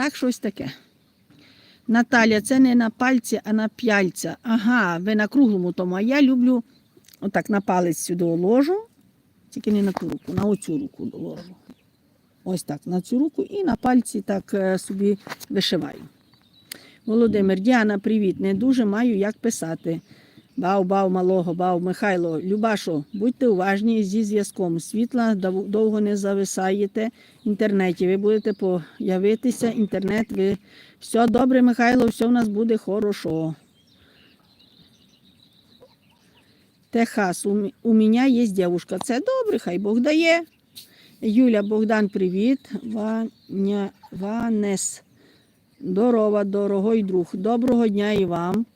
Так, щось таке. Наталя, це не на пальці, а на п'яльця. Ага, ви на круглому тому. А я люблю отак на палець сюди ложу, тільки не на ту руку, на оцю руку ложу. Ось так, на цю руку і на пальці так е, собі вишиваю. Володимир, Діана, привіт. Не дуже маю як писати. Бав, бав, малого, бав, Михайло, Любашо, будьте уважні зі зв'язком. Світла довго не зависаєте в інтернеті. Ви будете появитися, інтернет. Ви... Все добре, Михайло, все в нас буде хорошо. Техас, у, мене є дівчинка. Це добре, хай Бог дає. Юля, Богдан, привіт. Ваня, Ванес. Здорова, дорогой друг. Доброго дня і вам.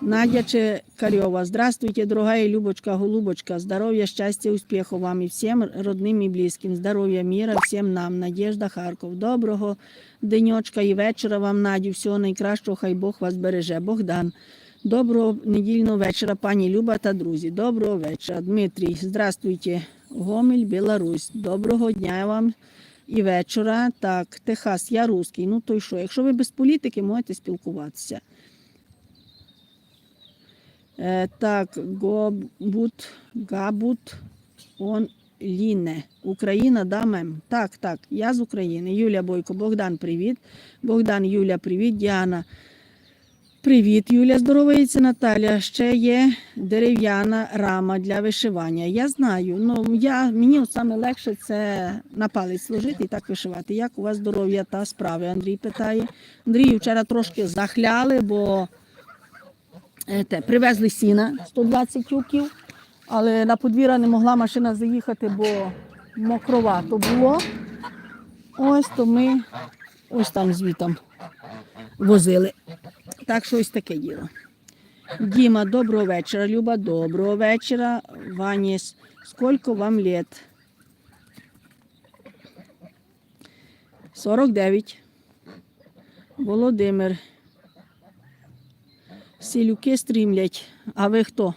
Надя Чекарьова. Здравствуйте, дорогая Любочка, Голубочка. Здоровья, счастья, успехов вам и всем родным и близким. Здоров'я, міра всім нам. Надежда Харков. Доброго денечка і вечора вам, Надю. Всього найкращого, хай Бог вас береже. Богдан. Доброго недільного вечора, пані Люба та друзі. Доброго вечора. Дмитрій, здравствуйте. Гомель, Білорусь. Доброго дня вам і вечора. Так, Техас, я русський. Ну то й що? Якщо ви без політики, можете спілкуватися. Е, так, Гобут, Габут, он Ліне. Україна, да, мем? Так, так, я з України. Юля Бойко, Богдан, привіт. Богдан, Юля, привіт. Діана. Привіт, Юля, здоровається Наталя. Ще є дерев'яна рама для вишивання. Я знаю. Ну, я, мені саме легше це на палець сложити і так вишивати. Як у вас здоров'я та справи? Андрій питає. Андрію вчора трошки захляли, бо те, привезли сіна 120 тюків, але на подвір'я не могла машина заїхати, бо мокровато було. Ось то ми ось там звітом возили. Так що ось таке діло. Діма, доброго вечора. Люба, доброго вечора. Ваніс, скільки вам лет? 49. Володимир. Сілюки стрімлять. А ви хто?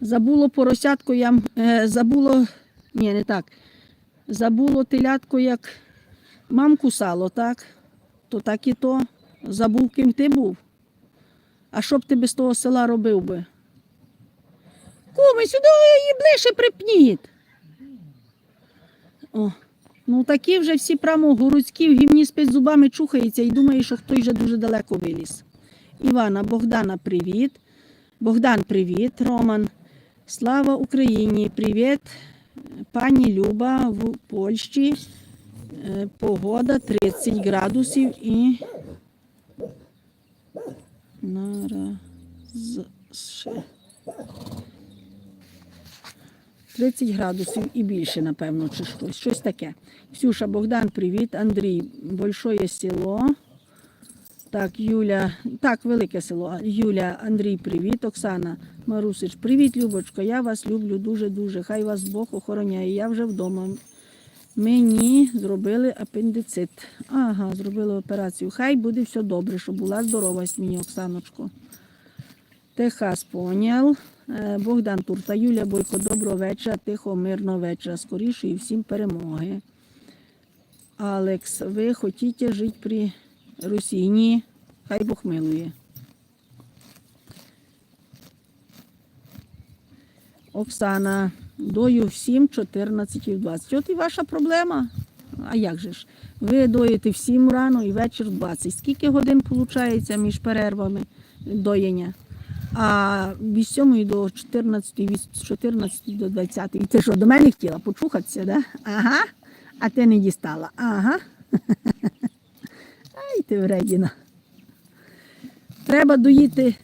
Забуло поросятку я. Е, забуло. Ні, не так. Забуло телятко, як мам кусало, так? То так і то. Забув, ким ти був. А що б ти без того села робив би? Куми, сюди її ближче припніть. О, ну такі вже всі прямо городські в гімні спить зубами чухається і думає, що хтось вже дуже далеко виліз. Івана, Богдана, привіт. Богдан, привіт. Роман. Слава Україні! Привіт, пані Люба в Польщі. Е, Погода 30 градусів і нараз. 30 градусів і більше, напевно, чи щось. Щось таке. Ксюша, Богдан, привіт. Андрій, большое село. Так, Юля, так, велике село. Юля, Андрій, привіт. Оксана Марусич, привіт, Любочко. Я вас люблю дуже-дуже. Хай вас Бог охороняє. Я вже вдома. Мені зробили апендицит. Ага, зробили операцію. Хай буде все добре, щоб була здорова мені, Оксаночко. Техас поняв. Е, Богдан Турта, Юля Бойко, доброго вечора, тихо, мирного вечора. Скоріше і всім перемоги. Алекс, ви хочете жити при Русі? Ні. Хай Бог милує. Оксана, дою всім 14 і 20. От і ваша проблема. А як же ж? Ви доїте всім рано і вечір в 20. Скільки годин виходить між перервами доєння? А від 7 до 14, від 14 до 20. І ти що, до мене хотіла почухатися, да? Ага. А ти не дістала. Ага. Ай ти вредіна. Треба доїти.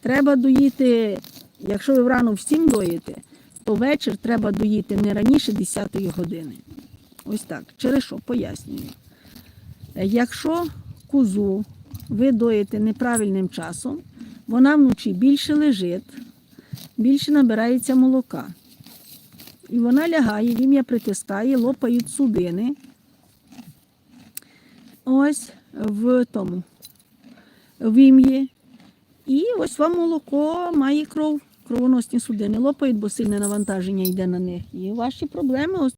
Треба доїти, якщо ви врано всім доїте, то вечір треба доїти не раніше 10 години. Ось так. Через що? Пояснюю. Якщо козу ви доїте неправильним часом, вона вночі більше лежить, більше набирається молока. І вона лягає, вім'я притискає, лопають судини. Ось в тому вім'ї. І ось вам молоко має кров, кровоносні судини лопають, бо сильне навантаження йде на них. І ваші проблеми